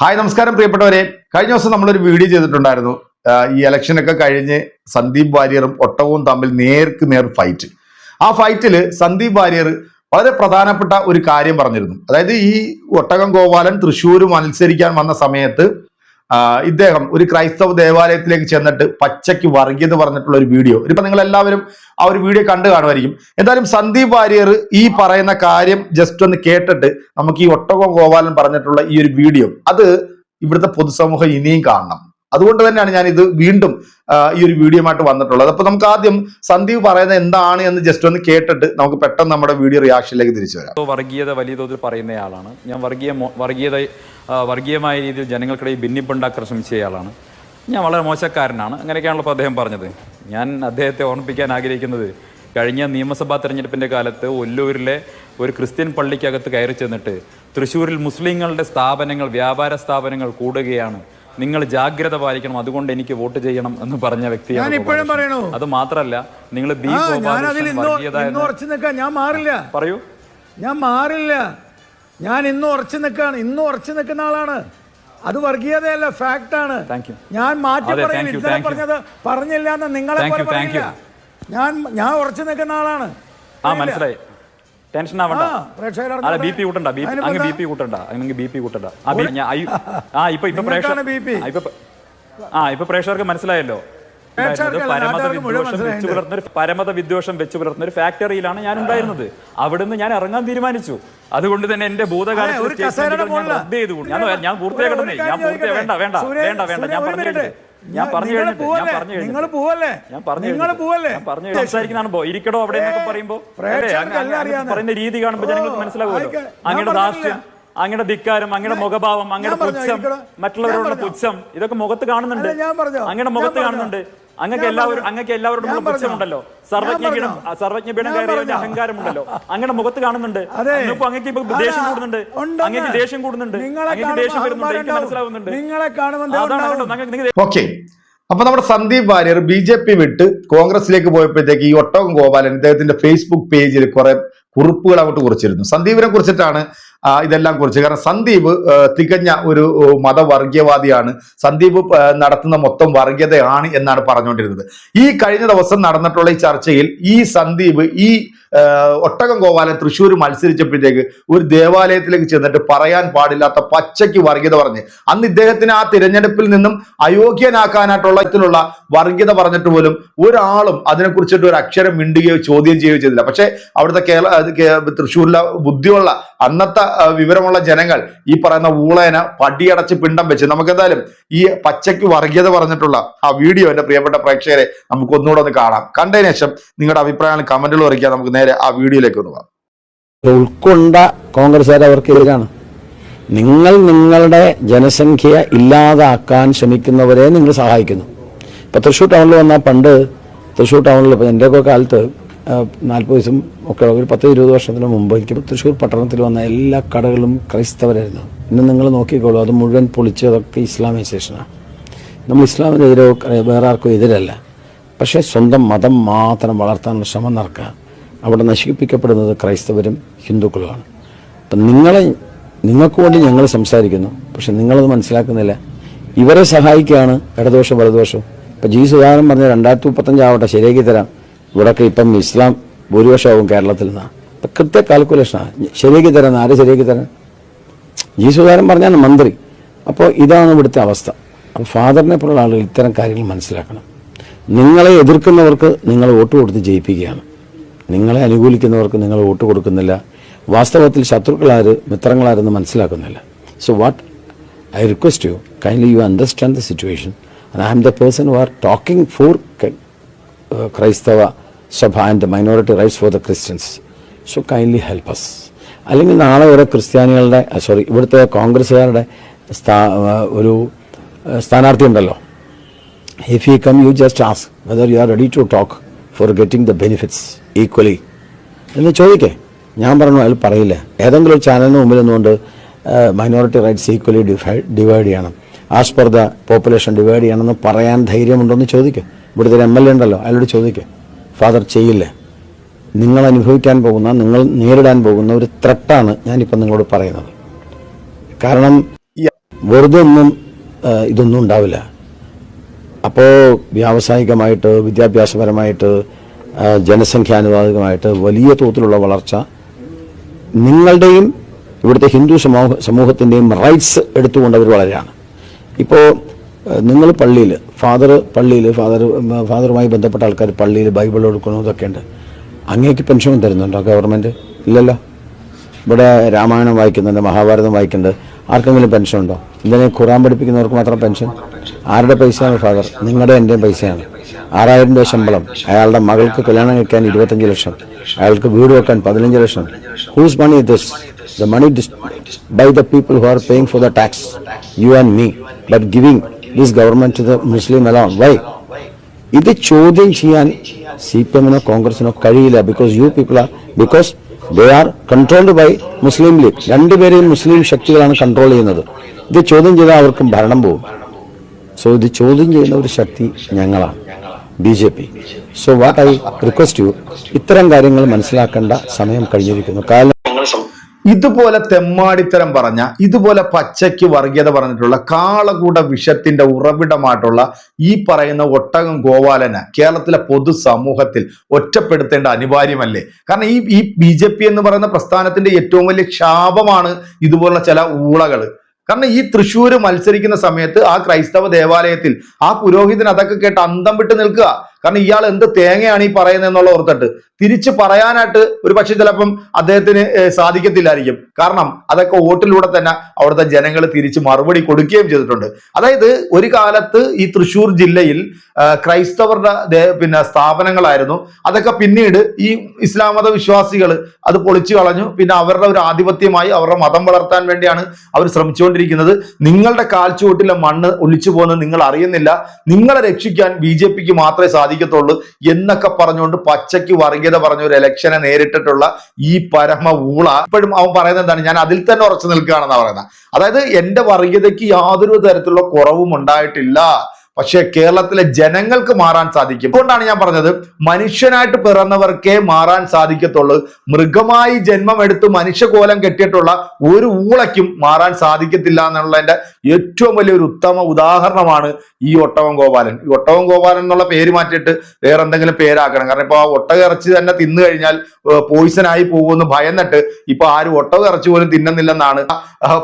Hi നമസ്കാരം പ്രിയപ്പെട്ടവരെ. കഴിഞ്ഞ ദിവസം നമ്മളൊരു വീഡിയോ ചെയ്തിട്ടുണ്ടായിരുന്നു. ഈ ഇലക്ഷനൊക്കെ കഴിഞ്ഞ് സന്ദീപ് വാര്യറും ഒട്ടകവും തമ്മിൽ നേർക്ക് നേർ ഫൈറ്റ് ആ ഫൈറ്റിൽ സന്ദീപ് വാര്യർ വളരെ പ്രധാനപ്പെട്ട ഒരു കാര്യം പറഞ്ഞിരുന്നു. അതായത് ഈ ഒട്ടകം ഗോപാലൻ തൃശ്ശൂർ മത്സരിക്കാൻ വന്ന സമയത്ത് ഇദ്ദേഹം ഒരു ക്രൈസ്തവ ദേവാലയത്തിലേക്ക് ചെന്നിട്ട് പച്ചയ്ക്ക് വർഗീയത പറഞ്ഞിട്ടുള്ള ഒരു വീഡിയോ. ഇപ്പൊ നിങ്ങൾ എല്ലാവരും ആ ഒരു വീഡിയോ കണ്ടു കാണുമായിരിക്കും. എന്തായാലും സന്ദീപ് വാര്യർ ഈ പറയുന്ന കാര്യം ജസ്റ്റ് ഒന്ന് കേട്ടിട്ട് നമുക്ക് ഈ ഒട്ടകം ഗോപാലൻ പറഞ്ഞിട്ടുള്ള ഈ ഒരു വീഡിയോ. അത് ഇവിടുത്തെ പൊതുസമൂഹം ഇനിയും കാണണം. അതുകൊണ്ട് തന്നെയാണ് ഞാൻ ഇത് വീണ്ടും ഈ ഒരു വീഡിയോയുമായിട്ട് വന്നിട്ടുള്ളത്. അപ്പൊ നമുക്ക് ആദ്യം സന്ദീപ് പറയുന്നത് എന്താണ് എന്ന് ജസ്റ്റ് ഒന്ന് കേട്ടിട്ട് നമുക്ക് പെട്ടെന്ന് നമ്മുടെ വീഡിയോ റിയാക്ഷനിലേക്ക് തിരിച്ചു വരാം. വർഗീയത വലിയ തോതിൽ പറയുന്നയാളാണ്. ഞാൻ വർഗീയ വർഗീയത വർഗീയമായ രീതിയിൽ ജനങ്ങൾക്കിടയിൽ ഭിന്നിപ്പുണ്ടാക്കാൻ ശ്രമിച്ചയാളാണ്. ഞാൻ വളരെ മോശക്കാരനാണ്. അങ്ങനെയൊക്കെയാണല്ലോ അദ്ദേഹം പറഞ്ഞത്. ഞാൻ അദ്ദേഹത്തെ ഓർമ്മിപ്പിക്കാൻ ആഗ്രഹിക്കുന്നത് കഴിഞ്ഞ നിയമസഭാ തെരഞ്ഞെടുപ്പിന്റെ കാലത്ത് ഒല്ലൂരിലെ ഒരു ക്രിസ്ത്യൻ പള്ളിക്കകത്ത് കയറി ചെന്നിട്ട് തൃശ്ശൂരിൽ മുസ്ലിങ്ങളുടെ സ്ഥാപനങ്ങൾ വ്യാപാര സ്ഥാപനങ്ങൾ കൂടുകയാണ്. നിങ്ങൾ ജാഗ്രത പാലിക്കണം അതുകൊണ്ട് എനിക്ക് വോട്ട് ചെയ്യണം എന്ന് പറഞ്ഞ വ്യക്തിയാണ് ഇപ്പോഴും പറയണു. അത് മാത്രല്ല നിങ്ങൾ ബി ഞാൻ മാറില്ല. പറയൂ. ഞാൻ മാറില്ല. ഞാൻ ഇന്ന് ഉറച്ചു നിൽക്കാണ്. ഇന്ന് ഉറച്ചു നിൽക്കുന്ന ആളാണ്. അത് വർഗീയതയല്ല ഫാക്ട് ആണ്. ഞാൻ മാറ്റി അതെ, പറയില്ല. ഇന്നലെ പറഞ്ഞത് പറഞ്ഞില്ല എന്ന് നിങ്ങളെ ഞാൻ ഞാൻ ഉറച്ചു നിൽക്കുന്ന ആളാണ്. ആ മനസ്സിലായി. ടെൻഷൻ ആവണ്ട. അല്ല. ബി പി കൂട്ടണ്ട ബി അതിനിപ്പോ അങ്ങ് ബി പി കൂട്ടണ്ട അങ്ങ് ബി പി കൂട്ടണ്ട. ആ ബി- ഞാൻ- ആ ഇപ്പൊ ഇപ്പൊ പ്രേക്ഷകർ. ആ, ഇപ്പൊ പ്രേക്ഷകർക്ക് മനസ്സിലായല്ലോ. പരമത വിദ്വേഷം വെച്ച് പുലർത്തുന്ന ഒരു പരമത വിദ്വേഷം വെച്ച് പുലർത്തുന്ന ഒരു ഫാക്ടറിയിലാണ് ഞാൻ ഉണ്ടായിരുന്നത് അവിടുന്ന് ഞാൻ ഇറങ്ങാൻ തീരുമാനിച്ചു. അതുകൊണ്ട് തന്നെ എന്റെ ഭൂതകാലത്ത് ഞാൻ. ഞാൻ പൂർത്തിയാക്കട്ടെ ഞാൻ പൂർത്തിയാ വേണ്ട വേണ്ട വേണ്ട വേണ്ട. ഞാൻ സുരേ, ഞാൻ പറഞ്ഞു ഞാൻ പറഞ്ഞു നിങ്ങൾ പോവല്ലേ? ഞാൻ പറഞ്ഞു നിങ്ങൾ പോവല്ലേ? പറഞ്ഞു സംസാരിക്കുന്നതാണ് ഇരിക്കടോ അവിടെ എന്നൊക്കെ പറയുമ്പോ? പറയുന്ന രീതി കാണുമ്പോൾ ജനങ്ങൾക്ക് മനസ്സിലാവുമല്ലോ. പറഞ്ഞില്ല. ദാസ്യം അങ്ങയുടെ ധിക്കാരം അങ്ങയുടെ മുഖഭാവം അങ്ങയുടെ പുച്ഛം. മറ്റുള്ളവരോടുള്ള പുച്ഛം ഇതൊക്കെ മുഖത്ത് കാണുന്നുണ്ട്. അങ്ങയുടെ മുഖത്ത് കാണുന്നുണ്ട്. അങ്ങക്ക് എല്ലാവരും. അങ്ങക്ക് എല്ലാവരോടും. പുച്ഛമുണ്ടല്ലോ സർവജ്ഞ ഞാൻ പീഠം പറഞ്ഞോ. സർവജ്ഞ പീഠം ഞാൻ അഹങ്കാരമുണ്ടല്ലോ അങ്ങനെ മുഖത്ത് കാണുന്നുണ്ട്. ഇന്നിപ്പോ അങ്ങക്ക് ഇപ്പൊ ദേഷ്യം കൂടുന്നുണ്ട്. അങ്ങക്ക് ദേഷ്യം കൂടുന്നുണ്ട്. നിങ്ങളെ അങ്ങക്ക് ദേഷ്യം വരുന്നുണ്ട്. എനിക്ക് മനസ്സിലാവുന്നുണ്ട്. നിങ്ങളെ കാണുമ്പോൾ ഓക്കെ. അപ്പൊ നമ്മുടെ Sandeep Warrier B J P വിട്ട് കോൺഗ്രസിലേക്ക് പോയപ്പോഴത്തേക്ക് ഈ ഒട്ടകം ഗോപാലൻ ഇദ്ദേഹത്തിന്റെ ഫേസ്ബുക്ക് പേജിൽ കുറെ കുറിപ്പുകൾ അങ്ങോട്ട് കുറിച്ചിരുന്നു. സന്ദീപിനെ കുറിച്ചിട്ടാണ് ഇതെല്ലാം കുറിച്ച്. കാരണം സന്ദീപ് തികഞ്ഞ ഒരു മതവർഗീയവാദിയാണ് സന്ദീപ് നടത്തുന്ന മൊത്തം വർഗീയതയാണ് എന്നാണ് പറഞ്ഞുകൊണ്ടിരുന്നത്. ഈ കഴിഞ്ഞ ദിവസം നടന്നിട്ടുള്ള ഈ ചർച്ചയിൽ ഈ സന്ദീപ് ഈ ഒട്ടകം ഗോപാലൻ തൃശ്ശൂർ മത്സരിച്ചപ്പോഴത്തേക്ക് ഒരു ദേവാലയത്തിലേക്ക് ചെന്നിട്ട് പറയാൻ പാടില്ലാത്ത പച്ചയ്ക്ക് വർഗീയത പറഞ്ഞ്. അന്ന് ഇദ്ദേഹത്തിന് ആ തിരഞ്ഞെടുപ്പിൽ നിന്നും അയോഗ്യനാക്കാനായിട്ടുള്ള ഇതിലുള്ള വർഗീയത പറഞ്ഞിട്ട് പോലും ഒരാളും അതിനെക്കുറിച്ചിട്ട് ഒരു അക്ഷരം മിണ്ടുകയോ ചോദ്യം ചെയ്യുകയോ ചെയ്തില്ല. പക്ഷേ അവിടുത്തെ കേരള തൃശ്ശൂരിലെ ബുദ്ധിയുള്ള അന്നത്തെ വിവരമുള്ള ജനങ്ങൾ ഈ പറയുന്ന ഊളേന പടിയടച്ച് പിണ്ടം വെച്ച് നമുക്ക് എന്തായാലും ഈ പച്ചയ്ക്ക് വർഗീയത പറഞ്ഞിട്ടുള്ള ആ വീഡിയോ എന്റെ പ്രിയപ്പെട്ട പ്രേക്ഷകരെ നമുക്ക് ഒന്നുകൂടെ ഒന്ന് കാണാം. കണ്ടതിന് ശേഷം നിങ്ങളുടെ അഭിപ്രായങ്ങൾ കമന്റുകൾ അറിയിക്കാൻ നമുക്ക് നേരെ ആ വീഡിയോയിലേക്ക് ഒന്ന് പോകാം. ഉൾക്കൊണ്ട കോൺഗ്രസ്സുകാർ അവർക്കെതിരാണ് നിങ്ങൾ നിങ്ങളുടെ ജനസംഖ്യ ഇല്ലാതാക്കാൻ ശ്രമിക്കുന്നവരെ നിങ്ങൾ സഹായിക്കുന്നു. ഇപ്പൊ തൃശ്ശൂർ ടൗണിൽ വന്നാൽ പണ്ട് തൃശ്ശൂർ ടൗണിൽ ഇപ്പൊ എന്റെയൊക്കെ കാലത്ത് നാൽപ്പത് ദിവസം ഒക്കെ ഒരു പത്ത് ഇരുപത് വർഷത്തിന് മുമ്പ് എനിക്ക് തൃശ്ശൂർ പട്ടണത്തിൽ വന്ന എല്ലാ കടകളും ക്രൈസ്തവരായിരുന്നു. ഇന്ന് നിങ്ങൾ നോക്കിക്കോളൂ അത് മുഴുവൻ പൊളിച്ചതൊക്കെ ഇസ്ലാമൈസേഷനാണ് നമ്മൾ ഇസ്ലാമിനെതിരോ വേറെ ആർക്കോ എതിരല്ല. പക്ഷേ സ്വന്തം മതം മാത്രം വളർത്താനുള്ള ശ്രമം നടക്കുക. അവിടെ നശിപ്പിക്കപ്പെടുന്നത് ക്രൈസ്തവരും ഹിന്ദുക്കളുമാണ്. അപ്പം നിങ്ങളെ നിങ്ങൾക്ക് വേണ്ടി ഞങ്ങൾ സംസാരിക്കുന്നു പക്ഷെ നിങ്ങളത് മനസ്സിലാക്കുന്നില്ല. ഇവരെ സഹായിക്കുകയാണ് ഇടദോഷം വലദോഷം ഇപ്പം ജി സുധാകരൻ പറഞ്ഞ രണ്ടായിരത്തി മുപ്പത്തഞ്ചാവട്ടെ ശരിയാക്കി തരാം. ഇവിടെയൊക്കെ ഇപ്പം ഇസ്ലാം ഭൂരിപക്ഷമാവും കേരളത്തിൽ നിന്നാണ് അപ്പം കൃത്യ കാൽക്കുലേഷനാണ് ശരിയാക്കി തരാൻ ആരെ ശരിയാക്കി തരാൻ? ജി സുധാരൻ പറഞ്ഞാണ് മന്ത്രി. അപ്പോൾ ഇതാണ് ഇവിടുത്തെ അവസ്ഥ. അപ്പോൾ ഫാദറിനെ പോലുള്ള ആളുകൾ ഇത്തരം കാര്യങ്ങൾ മനസ്സിലാക്കണം. നിങ്ങളെ എതിർക്കുന്നവർക്ക് നിങ്ങൾ വോട്ട് കൊടുത്ത് ജയിപ്പിക്കുകയാണ്. നിങ്ങളെ അനുകൂലിക്കുന്നവർക്ക് നിങ്ങൾ വോട്ട് കൊടുക്കുന്നില്ല. വാസ്തവത്തിൽ ശത്രുക്കളാര് മിത്രങ്ങളാരെന്ന് മനസ്സിലാക്കുന്നില്ല. So what I request you kindly you understand the situation and I am the person who are talking for Kraisthava Sabha and the minority rights for the Christians so kindly help us അല്ലെങ്കിൽ നാളെ ഓരോ ക്രിസ്ത്യാനികളുടെ sorry ഇവിടുത്തെ കോൺഗ്രസ്സുകാരുടെ സ്ഥാ- ഒരു സ്ഥാനാർത്ഥി ഉണ്ടല്ലോ. If you come you just ask whether you are ready to talk for getting the benefits equally എന്ന് ചോദിക്കേ. ഞാൻ പറഞ്ഞു അയാൾ പറയില്ല. ഏതെങ്കിലും ഒരു ചാനലിന് മുമ്പിൽ നിന്നുകൊണ്ട് മൈനോറിറ്റി റൈറ്റ്സ് ഈക്വലി ഡിവൈഡ് ചെയ്യണം. ആസ് ദ പോപ്പുലേഷൻ ഡിവൈഡ് ചെയ്യണമെന്ന് പറയാൻ ധൈര്യമുണ്ടോ എന്ന് ചോദിക്കുക ഇവിടുത്തെ ഒരു എം എൽ എ ഉണ്ടല്ലോ അയാളോട് ചോദിക്കുക ഫാദർ ചെയ്യില്ലേ? നിങ്ങൾ അനുഭവിക്കാൻ പോകുന്ന നിങ്ങൾ നേരിടാൻ പോകുന്ന ഒരു ത്രട്ടാണ് ഞാനിപ്പോൾ നിങ്ങളോട് പറയുന്നത്. കാരണം വെറുതെ ഒന്നും ഇതൊന്നും ഉണ്ടാവില്ല. അപ്പോൾ വ്യാവസായികമായിട്ട് വിദ്യാഭ്യാസപരമായിട്ട് ജനസംഖ്യാനുപാതികമായിട്ട് വലിയ തോതിലുള്ള വളർച്ച നിങ്ങളുടെയും ഇവിടുത്തെ ഹിന്ദു സമൂഹ സമൂഹത്തിന്റെയും റൈറ്റ്സ് എടുത്തുകൊണ്ട് അവർ വളരെയാണ്. ഇപ്പോൾ നിങ്ങൾ പള്ളിയിൽ ഫാദർ പള്ളിയിൽ ഫാദർ ഫാദറുമായി ബന്ധപ്പെട്ട ആൾക്കാർ പള്ളിയിൽ ബൈബിൾ കൊടുക്കണോ ഇതൊക്കെ ഉണ്ട് അങ്ങേക്ക് പെൻഷൻ തരുന്നുണ്ടോ ഗവൺമെന്റ് ഇല്ലല്ലോ. ഇവിടെ രാമായണം വായിക്കുന്നുണ്ട് മഹാഭാരതം വായിക്കുന്നുണ്ട്. ആർക്കെങ്കിലും പെൻഷൻ ഉണ്ടോ? ഇതിനെ ഖുറാൻ പഠിപ്പിക്കുന്നവർക്ക് മാത്രം പെൻഷൻ? ആരുടെ പൈസയാണ് ഫാദർ? നിങ്ങളുടെ എന്റെയും പൈസയാണ്. ആറായിരം രൂപ ശമ്പളം. അയാളുടെ മകൾക്ക് കല്യാണം കഴിക്കാൻ ഇരുപത്തഞ്ച് ലക്ഷം. അയാൾക്ക് വീട് വെക്കാൻ പതിനഞ്ച് ലക്ഷം. Whose money this the money by the people who are paying for the tax you and me but giving this government to the Muslim alone why ഇത് ചോദ്യം ചെയ്യാൻ സി പി എമ്മിനോ കോൺഗ്രസിനോ കഴിയില്ല. Because you people are because they are controlled by Muslim League രണ്ടുപേരെയും മുസ്ലിം ശക്തികളാണ് control ചെയ്യുന്നത്. ഇത് ചോദ്യം ചെയ്താൽ അവർക്കും ഭരണം പോകും. സോ ഇത് ചോദ്യം ചെയ്യുന്ന ഒരു ശക്തി ഞങ്ങളാണ്. B J P so what I request you ഇത്തരം കാര്യങ്ങൾ മനസ്സിലാക്കേണ്ട സമയം കഴിഞ്ഞിരിക്കുന്നു. കാരണം ഇതുപോലെ തെമ്മാടിത്തരം പറഞ്ഞ ഇതുപോലെ പച്ചയ്ക്ക് വർഗീയത പറഞ്ഞിട്ടുള്ള കാളകൂട വിഷത്തിന്റെ ഉറവിടമായിട്ടുള്ള ഈ പറയുന്ന ഒട്ടകം ഗോപാലന കേരളത്തിലെ പൊതുസമൂഹത്തിൽ ഒറ്റപ്പെടുത്തേണ്ട അനിവാര്യമല്ലേ? കാരണം ഈ ഈ ബി ജെ പി എന്ന് പറയുന്ന പ്രസ്ഥാനത്തിന്റെ ഏറ്റവും വലിയ ക്ഷാപമാണ് ഇതുപോലുള്ള ചില ഊളകൾ. കാരണം ഈ തൃശ്ശൂർ മത്സരിക്കുന്ന സമയത്ത് ആ ക്രൈസ്തവ ദേവാലയത്തിൽ ആ പുരോഹിതൻ അതൊക്കെ കേട്ട് അന്തം വിട്ട് നിൽക്കുക. കാരണം ഇയാൾ എന്ത് തേങ്ങയാണ് ഈ പറയുന്നത് എന്നുള്ള ഓർത്തിട്ട് തിരിച്ച് പറയാനായിട്ട് ഒരു പക്ഷെ ചിലപ്പം അദ്ദേഹത്തിന് സാധിക്കത്തില്ലായിരിക്കും. കാരണം അതൊക്കെ വോട്ടിലൂടെ തന്നെ അവിടുത്തെ ജനങ്ങൾ തിരിച്ച് മറുപടി കൊടുക്കുകയും ചെയ്തിട്ടുണ്ട്. അതായത് ഒരു കാലത്ത് ഈ തൃശ്ശൂർ ജില്ലയിൽ ക്രൈസ്തവരുടെ പിന്നെ സ്ഥാപനങ്ങളായിരുന്നു. അതൊക്കെ പിന്നീട് ഈ ഇസ്ലാം മത വിശ്വാസികൾ അത് പൊളിച്ചു കളഞ്ഞു. പിന്നെ അവരുടെ ഒരു ആധിപത്യമായി അവരുടെ മതം വളർത്താൻ വേണ്ടിയാണ് അവർ ശ്രമിച്ചുകൊണ്ടിരിക്കുന്നത്. നിങ്ങളുടെ കാൽച്ചുവട്ടിലെ മണ്ണ് ഒലിച്ചു പോകുന്നത് നിങ്ങൾ അറിയുന്നില്ല. നിങ്ങളെ രക്ഷിക്കാൻ ബി മാത്രമേ സാധിക്കത്തുള്ളൂ എന്നൊക്കെ പറഞ്ഞുകൊണ്ട് പച്ചയ്ക്ക് വർഗീയത പറഞ്ഞ ഒരു ഇലക്ഷനെ നേരിട്ടിട്ടുള്ള ഈ പരമ ഊള ഇപ്പോഴും അവൻ പറയുന്നത് എന്താണ്? ഞാൻ അതിൽ തന്നെ ഉറച്ചു നിൽക്കുകയാണെന്നാണ് പറയുന്നത്. അതായത് എന്റെ വർഗീയതയ്ക്ക് യാതൊരു തരത്തിലുള്ള കുറവും ഉണ്ടായിട്ടില്ല. പക്ഷേ കേരളത്തിലെ ജനങ്ങൾക്ക് മാറാൻ സാധിക്കും. അതുകൊണ്ടാണ് ഞാൻ പറഞ്ഞത് മനുഷ്യനായിട്ട് പിറന്നവർക്കേ മാറാൻ സാധിക്കത്തുള്ളൂ. മൃഗമായി ജന്മം എടുത്ത് മനുഷ്യകോലം കെട്ടിയിട്ടുള്ള ഒരു ഊളയ്ക്കും മാറാൻ സാധിക്കത്തില്ല എന്നുള്ളതിന്റെ ഏറ്റവും വലിയൊരു ഉത്തമ ഉദാഹരണമാണ് ഈ ഒട്ടവം ഗോപാലൻ. ഈ ഒട്ടവം ഗോപാലൻ എന്നുള്ള പേര് മാറ്റിയിട്ട് വേറെ എന്തെങ്കിലും പേരാക്കണം. കാരണം ഇപ്പൊ ആ ഒട്ടക ഇറച്ചി തന്നെ തിന്നു കഴിഞ്ഞാൽ പോയിസൺ ആയി പോകുമെന്ന് ഭയന്നിട്ട് ഇപ്പൊ ആരും ഒട്ടക ഇറച്ചി പോലും തിന്നുന്നില്ലെന്നാണ്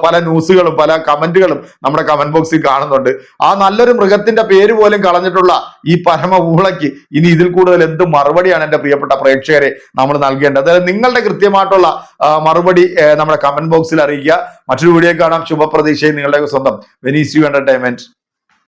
പല ന്യൂസുകളും പല കമന്റുകളും നമ്മുടെ കമന്റ് ബോക്സിൽ കാണുന്നുണ്ട്. ആ നല്ലൊരു മൃഗത്തിന്റെ പേര് പോലും കളഞ്ഞിട്ടുള്ള ഈ പരമ ഊളയ്ക്ക് ഇനി ഇതിൽ കൂടുതൽ എന്ത് മറുപടിയാണ് എന്റെ പ്രിയപ്പെട്ട പ്രേക്ഷകരെ നമ്മൾ നൽകേണ്ടത്? അതായത് നിങ്ങളുടെ കൃത്യമായിട്ടുള്ള മറുപടി നമ്മുടെ കമന്റ് ബോക്സിൽ അറിയിക്കുക. മറ്റൊരു വീഡിയോ കാണാം. ശുഭപ്രതീക്ഷയും നിങ്ങളുടെ സ്വന്തം. Venice U entertainment